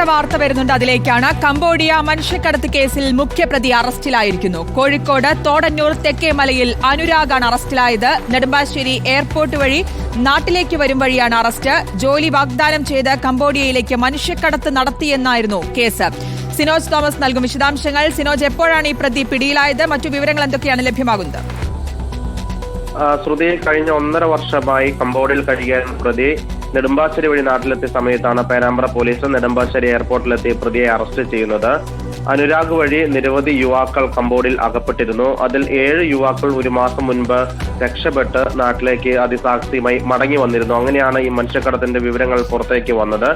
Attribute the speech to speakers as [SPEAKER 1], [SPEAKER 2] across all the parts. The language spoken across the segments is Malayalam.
[SPEAKER 1] പ്രധാനപ്പെട്ട വാർത്ത വരുന്നുണ്ട്. അതിലേക്കാണ് കംബോഡിയ മനുഷ്യക്കടത്ത് കേസിൽ മുഖ്യപ്രതി അറസ്റ്റിലായിരിക്കുന്നു. കോഴിക്കോട് തോടന്നൂർ തെക്കേമലയിൽ അനുരാഗാണ് അറസ്റ്റിലായത്. നെടുമ്പാശ്ശേരി എയർപോർട്ട് വഴി നാട്ടിലേക്ക് വരും വഴിയാണ് അറസ്റ്റ്. ജോലി വാഗ്ദാനം ചെയ്ത് കംബോഡിയയിലേക്ക് മനുഷ്യക്കടത്ത് നടത്തിയെന്നായിരുന്നു കേസ്. സിനോജ് തോമസ് നൽകും വിശദാംശങ്ങൾ. സിനോജ് എപ്പോഴാണ് ഈ പ്രതി പിടിയിലായത്? മറ്റു വിവരങ്ങൾ എന്തൊക്കെയാണ് ലഭ്യമാകുന്നത്?
[SPEAKER 2] ശ്രുതി കഴിഞ്ഞ ഒന്നര വർഷമായി കമ്പോഡിൽ കഴിയാൻ പ്രതി നെടുമ്പാശ്ശേരി വഴി നാട്ടിലെത്തിയ സമയത്താണ് പേരാമ്പ്ര പോലീസ് നെടുമ്പാശ്ശേരി എയർപോർട്ടിലെത്തി പ്രതിയെ അറസ്റ്റ് ചെയ്യുന്നത്. അനുരാഗ് വഴി നിരവധി യുവാക്കൾ കമ്പോഡിൽ അകപ്പെട്ടിരുന്നു. അതിൽ ഏഴ് യുവാക്കൾ ഒരു മാസം മുൻപ് രക്ഷപ്പെട്ട് നാട്ടിലേക്ക് അതിസാക്ഷിയുമായി മടങ്ങി വന്നിരുന്നു. അങ്ങനെയാണ് ഈ മനുഷ്യക്കടത്തിന്റെ വിവരങ്ങൾ പുറത്തേക്ക് വന്നത്.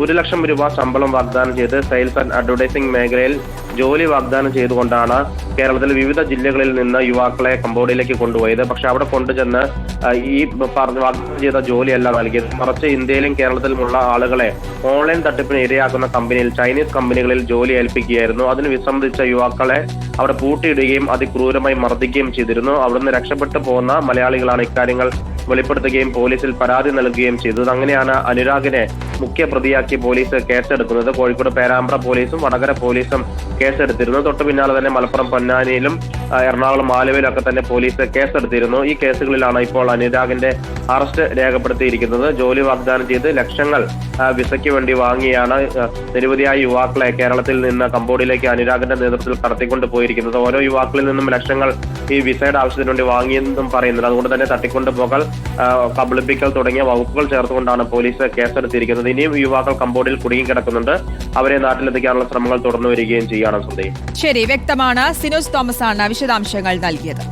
[SPEAKER 2] ഒരു ലക്ഷം രൂപ ശമ്പളം വാഗ്ദാനം ചെയ്ത് സെയിൽസ് ആൻഡ് അഡ്വർടൈസിംഗ് മേഖലയിൽ ജോലി വാഗ്ദാനം ചെയ്തുകൊണ്ടാണ് കേരളത്തിലെ വിവിധ ജില്ലകളിൽ നിന്ന് യുവാക്കളെ കംബോഡിയയിലേക്ക് കൊണ്ടുപോയത്. പക്ഷെ അവിടെ കൊണ്ടുചെന്ന് ഈ വാഗ്ദാനം ചെയ്ത ജോലിയല്ല നൽകിയത്. മറിച്ച് ഇന്ത്യയിലും കേരളത്തിലുമുള്ള ആളുകളെ ഓൺലൈൻ തട്ടിപ്പിന് ഇരയാക്കുന്ന കമ്പനിയിൽ ചൈനീസ് കമ്പനികളിൽ ജോലി ഏൽപ്പിക്കുകയായിരുന്നു. അതിന് വിസമ്മതിച്ച യുവാക്കളെ അവിടെ പൂട്ടിയിടുകയും അതിക്രൂരമായി മർദ്ദിക്കുകയും ചെയ്തിരുന്നു. അവിടുന്ന് രക്ഷപ്പെട്ടു പോകുന്ന മലയാളികളാണ് ഇക്കാര്യങ്ങൾ വെളിപ്പെടുത്തുകയും പോലീസിൽ പരാതി നൽകുകയും ചെയ്തത്. അങ്ങനെയാണ് അനുരാഗിനെ മുഖ്യ പ്രതിയാക്കി പോലീസ് കേസെടുക്കുന്നത്. കോഴിക്കോട് പേരാമ്പ്ര പോലീസും വടകര പോലീസും കേസെടുത്തിരുന്നു. തൊട്ടു പിന്നാലെ തന്നെ മലപ്പുറം പൊന്നാനിയിലും എറണാകുളം ആലുവയിലും ഒക്കെ തന്നെ പോലീസ് കേസെടുത്തിരുന്നു. ഈ കേസുകളിലാണ് ഇപ്പോൾ അനുരാഗിന്റെ അറസ്റ്റ് രേഖപ്പെടുത്തിയിരിക്കുന്നത്. ജോലി വാഗ്ദാനം ചെയ്ത് ലക്ഷങ്ങൾ വിസയ്ക്ക് വേണ്ടി വാങ്ങിയാണ് നിരവധിയായ യുവാക്കളെ കേരളത്തിൽ നിന്ന് കമ്പോഡിയിലേക്ക് അനുരാഗിന്റെ നേതൃത്വത്തിൽ കടത്തിക്കൊണ്ട് പോയിരിക്കുന്നത്. ഓരോ യുവാക്കളിൽ നിന്നും ലക്ഷങ്ങൾ ഈ വിസയുടെ ആവശ്യത്തിന് വേണ്ടി വാങ്ങിയെന്നും പറയുന്നുണ്ട്. അതുകൊണ്ട് തന്നെ തട്ടിക്കൊണ്ട് പോകൽ കബളിപ്പിക്കൽ തുടങ്ങിയ വകുപ്പുകൾ ചേർത്തുകൊണ്ടാണ് പോലീസ് കേസെടുത്തിരിക്കുന്നത്. ഇനിയും യുവാക്കൾ കംബോഡിയയിൽ കുടുങ്ങിക്കിടക്കുന്നുണ്ട്. അവരെ നാട്ടിലെത്തിക്കാനുള്ള ശ്രമങ്ങൾ തുടർന്നു വരികയും ചെയ്യുകയാണ്
[SPEAKER 1] ശരി വ്യക്തമാണ്. സിനോസ് തോമസ് ആണ് വിശദാംശങ്ങൾ നൽകിയത്.